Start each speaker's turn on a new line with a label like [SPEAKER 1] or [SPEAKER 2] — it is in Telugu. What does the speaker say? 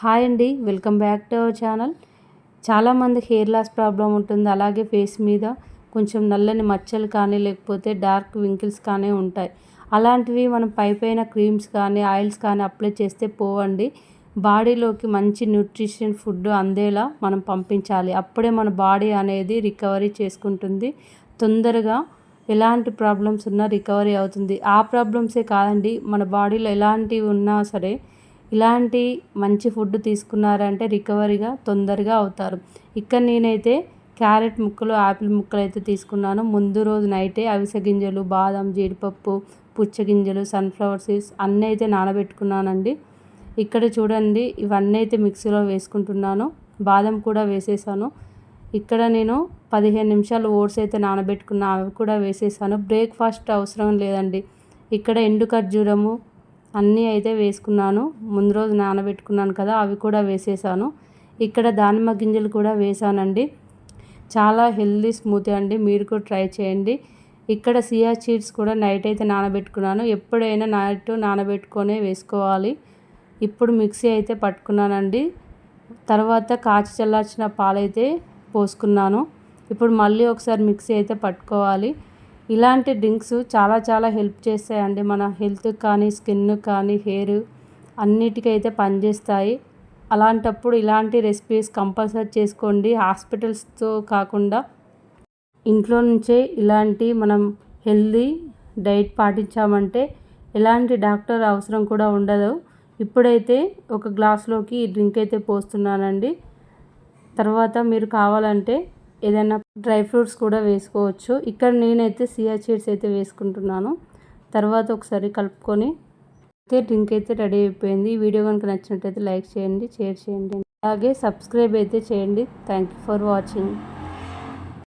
[SPEAKER 1] హాయ్ అండి welcome back to our channel. చాలామంది హెయిర్ లాస్ ప్రాబ్లం ఉంటుంది అలాగే ఫేస్ మీద కొంచెం నల్లని మచ్చలు కానీ లేకపోతే డార్క్ వింకిల్స్ కానీ ఉంటాయి. అలాంటివి మనం పైపైన క్రీమ్స్ కానీ ఆయిల్స్ కానీ అప్లై చేస్తే పోవండి. బాడీలోకి మంచి న్యూట్రిషన్ ఫుడ్ అందేలా మనం పంపించాలి. అప్పుడే మన బాడీ అనేది రికవరీ చేసుకుంటుంది. తొందరగా ఎలాంటి ప్రాబ్లమ్స్ ఉన్నా రికవరీ అవుతుంది. ఆ ప్రాబ్లమ్సే కాదండి మన బాడీలో ఎలాంటివి ఉన్నా సరే ఇలాంటి మంచి ఫుడ్ తీసుకున్నారంటే రికవరీగా తొందరగా అవుతారు. ఇక్కడ నేనైతే క్యారెట్ ముక్కలు ఆపిల్ ముక్కలు అయితే తీసుకున్నాను. ముందు రోజు నైటే అవిసె గింజలు బాదం జీడిపప్పు పుచ్చగింజలు సన్ఫ్లవర్ సీడ్స్ అన్నీ అయితే నానబెట్టుకున్నానండి. ఇక్కడ చూడండి ఇవన్నీ అయితే మిక్సీలో వేసుకుంటున్నాను. బాదం కూడా వేసేసాను. ఇక్కడ నేను పదిహేను నిమిషాలు ఓట్స్ అయితే నానబెట్టుకున్నా అవి కూడా వేసేసాను. బ్రేక్ఫాస్ట్ అవసరం లేదండి. ఇక్కడ ఎండు ఖర్జూరము అన్నీ అయితే వేసుకున్నాను. ముందు రోజు నానబెట్టుకున్నాను కదా అవి కూడా వేసేసాను. ఇక్కడ దానిమ్మ గింజలు కూడా వేసానండి. చాలా హెల్దీ స్మూతీ అండి మీరు కూడా ట్రై చేయండి. ఇక్కడ సియా చీడ్స్ కూడా నైట్ అయితే నానబెట్టుకున్నాను. ఎప్పుడైనా నైట్ నానబెట్టుకొనే వేసుకోవాలి. ఇప్పుడు మిక్సీ అయితే పట్టుకున్నానండి. తర్వాత కాచి చల్లార్చిన పాలైతే పోసుకున్నాను. ఇప్పుడు మళ్ళీ ఒకసారి మిక్సీ అయితే పట్టుకోవాలి. ఇలాంటి డ్రింక్స్ చాలా చాలా హెల్ప్ చేస్తాయండి. మన హెల్త్ కానీ స్కిన్ కానీ హెయిర్ అన్నిటికైతే పనిచేస్తాయి. అలాంటప్పుడు ఇలాంటి రెసిపీస్ కంపల్సరీ చేసుకోండి. హాస్పిటల్స్తో కాకుండా ఇంట్లో నుంచే ఇలాంటి మనం హెల్దీ డైట్ పాటించామంటే ఎలాంటి డాక్టర్ అవసరం కూడా ఉండదు. ఇప్పుడైతే ఒక గ్లాస్లోకి ఈ డ్రింక్ అయితే పోస్తున్నానండి. తర్వాత మీరు కావాలంటే ఏదైనా డ్రై ఫ్రూట్స్ కూడా వేసుకోవచ్చు. ఇక్కడ నేనైతే సియా చీడ్స్ అయితే వేసుకుంటున్నాను. తర్వాత ఒకసారి కలుపుకొని అయితే డ్రింక్ అయితే రెడీ అయిపోయింది. ఈ వీడియో కనుక నచ్చినట్టయితే లైక్ చేయండి షేర్ చేయండి. అలాగే సబ్స్క్రైబ్ అయితే చేయండి. Thank you for watching.